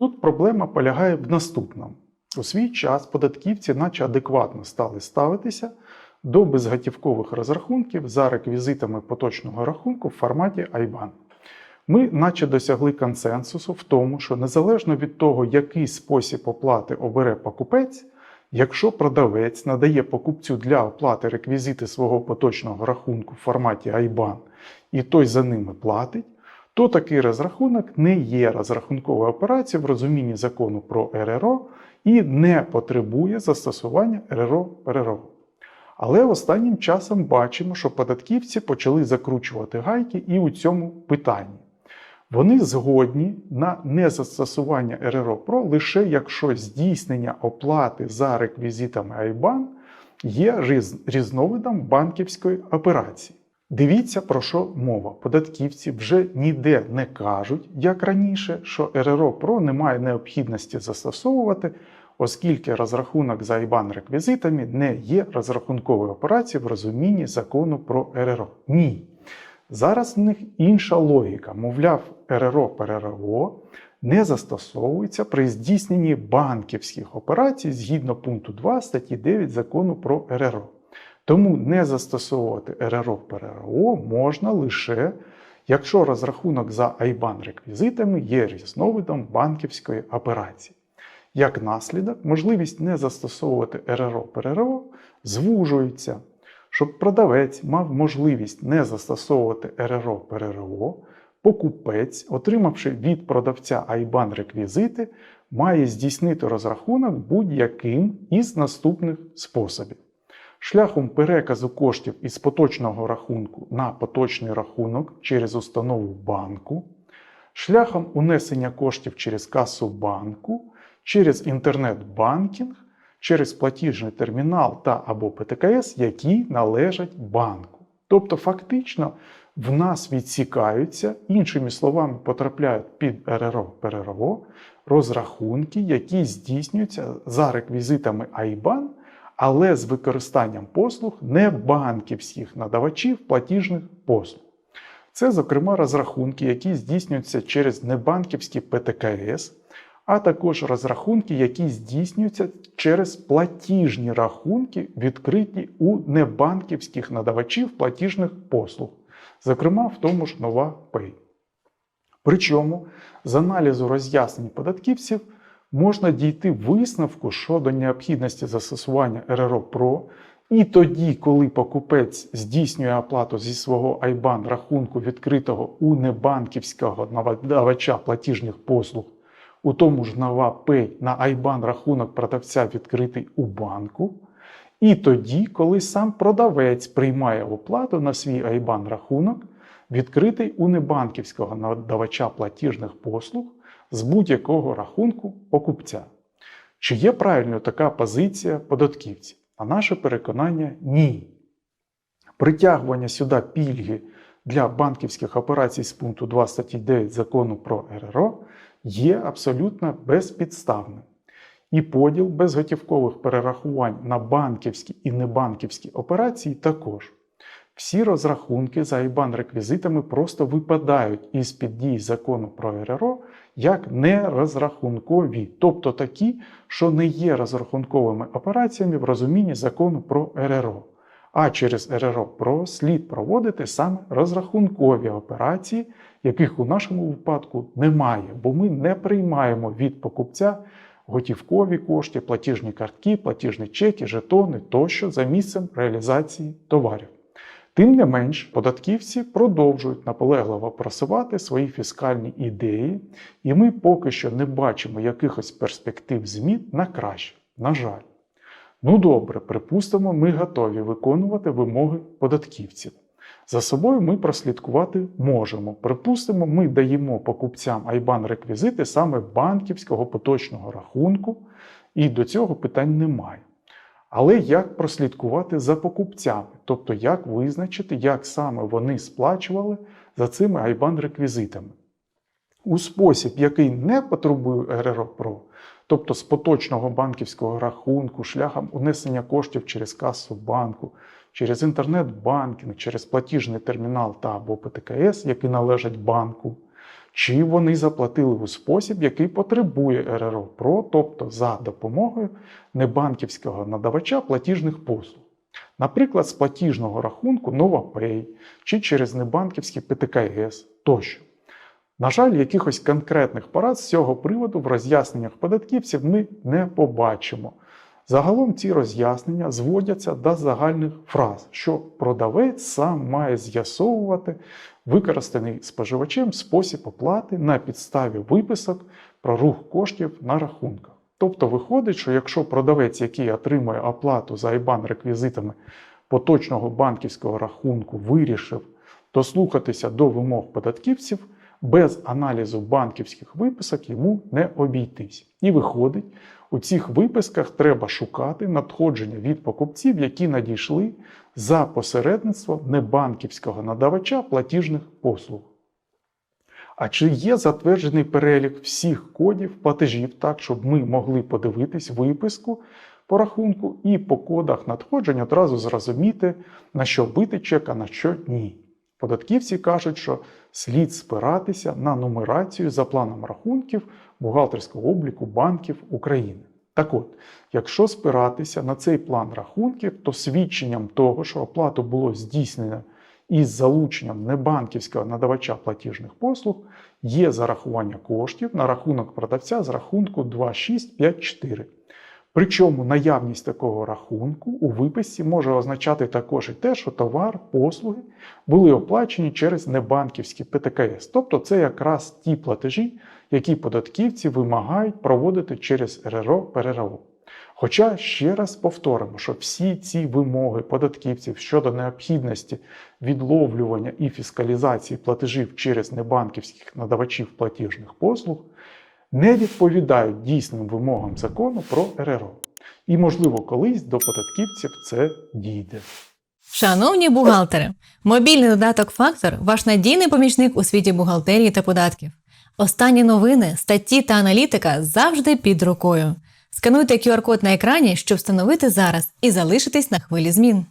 Тут проблема полягає в наступному. У свій час податківці, наче адекватно стали ставитися до безготівкових розрахунків за реквізитами поточного рахунку в форматі IBAN. Ми, наче досягли консенсусу в тому, що незалежно від того, який спосіб оплати обере покупець, якщо продавець надає покупцю для оплати реквізити свого поточного рахунку в форматі IBAN і той за ними платить, то такий розрахунок не є розрахунковою операцією в розумінні закону про РРО і не потребує застосування РРО-ПРРО. Але останнім часом бачимо, що податківці почали закручувати гайки і у цьому питанні. Вони згодні на незастосування РРО ПРО лише якщо здійснення оплати за реквізитами IBAN є різновидом банківської операції. Дивіться, про що мова. Податківці вже ніде не кажуть, як раніше, що РРО ПРО немає необхідності застосовувати, оскільки розрахунок за IBAN реквізитами не є розрахунковою операцією в розумінні закону про РРО. Ні. Зараз в них інша логіка. Мовляв, РРО ПРРО не застосовується при здійсненні банківських операцій згідно пункту 2 статті 9 закону про РРО. Тому не застосовувати РРО ПРРО можна лише, якщо розрахунок за IBAN реквізитами є різновидом банківської операції. Як наслідок, можливість не застосовувати РРО ПРРО звужується. Щоб продавець мав можливість не застосовувати РРО ПРРО, покупець, отримавши від продавця IBAN реквізити, має здійснити розрахунок будь-яким із наступних способів. Шляхом переказу коштів із поточного рахунку на поточний рахунок через установу банку, шляхом унесення коштів через касу банку, через інтернет-банкінг, через платіжний термінал та або ПТКС, які належать банку. Тобто, фактично, в нас відсікаються, іншими словами, потрапляють під РРО ПРРО розрахунки, які здійснюються за реквізитами IBAN, але з використанням послуг небанківських надавачів платіжних послуг. Це, зокрема, розрахунки, які здійснюються через небанківські ПТКС, а також розрахунки, які здійснюються через платіжні рахунки, відкриті у небанківських надавачів платіжних послуг, зокрема в тому ж Нова Pay. Причому з аналізу роз'яснень податківців можна дійти висновку щодо необхідності застосування РРО ПРО і тоді, коли покупець здійснює оплату зі свого IBAN рахунку, відкритого у небанківського надавача платіжних послуг, у тому ж Нова Pay на IBAN рахунок продавця відкритий у банку, і тоді, коли сам продавець приймає оплату на свій IBAN рахунок, відкритий у небанківського надавача платіжних послуг з будь-якого рахунку покупця. Чи є правильною така позиція податківців? На наше переконання ні. Притягування сюди пільги для банківських операцій з пункту 2 статті 9 закону про РРО є абсолютно безпідставним. І поділ безготівкових перерахувань на банківські і небанківські операції також. Всі розрахунки за IBAN реквізитами просто випадають із під дії закону про РРО як нерозрахункові, тобто такі, що не є розрахунковими операціями в розумінні закону про РРО. А через РРО ПРО слід проводити саме розрахункові операції, яких у нашому випадку немає, бо ми не приймаємо від покупця готівкові кошти, платіжні картки, платіжні чеки, жетони тощо за місцем реалізації товарів. Тим не менш, податківці продовжують наполегливо просувати свої фіскальні ідеї, і ми поки що не бачимо якихось перспектив змін на краще. На жаль. Ну добре, припустимо, ми готові виконувати вимоги податківців. За собою ми прослідкувати можемо. Припустимо, ми даємо покупцям IBAN реквізити саме банківського поточного рахунку, і до цього питань немає. Але як прослідкувати за покупцями, тобто як визначити, як саме вони сплачували за цими IBAN реквізитами? У спосіб, який не потребує РРОПРО, тобто з поточного банківського рахунку, шляхом унесення коштів через касу банку, через інтернет-банкінг, через платіжний термінал та або ПТКС, який належать банку, чи вони заплатили у спосіб, який потребує РРО ПРО, тобто за допомогою небанківського надавача платіжних послуг. Наприклад, з платіжного рахунку NovaPay чи через небанківський ПТКС тощо. На жаль, якихось конкретних порад з цього приводу в роз'ясненнях податківців ми не побачимо. Загалом ці роз'яснення зводяться до загальних фраз, що продавець сам має з'ясовувати використаний споживачем спосіб оплати на підставі виписок про рух коштів на рахунках. Тобто виходить, що якщо продавець, який отримує оплату за IBAN реквізитами поточного банківського рахунку, вирішив дослухатися до вимог податківців, без аналізу банківських виписок йому не обійтись. І виходить, у цих виписках треба шукати надходження від покупців, які надійшли за посередництвом небанківського надавача платіжних послуг. А чи є затверджений перелік всіх кодів платежів так, щоб ми могли подивитись виписку по рахунку і по кодах надходжень одразу зрозуміти, на що бити чек, а на що ні? Податківці кажуть, що слід спиратися на нумерацію за планом рахунків бухгалтерського обліку банків України. Так от, якщо спиратися на цей план рахунків, то свідченням того, що оплату було здійснено із залученням небанківського надавача платіжних послуг, є зарахування коштів на рахунок продавця з рахунку 2654. Причому наявність такого рахунку у виписці може означати також і те, що товар, послуги були оплачені через небанківські ПТКС. Тобто це якраз ті платежі, які податківці вимагають проводити через РРО ПРРО. Хоча ще раз повторимо, що всі ці вимоги податківців щодо необхідності відловлювання і фіскалізації платежів через небанківських надавачів платіжних послуг не відповідають дійсним вимогам закону про РРО. І, можливо, колись до податківців це дійде. Шановні бухгалтери, мобільний додаток Фактор ваш надійний помічник у світі бухгалтерії та податків. Останні новини, статті та аналітика завжди під рукою. Скануйте QR-код на екрані, щоб встановити зараз і залишитись на хвилі змін.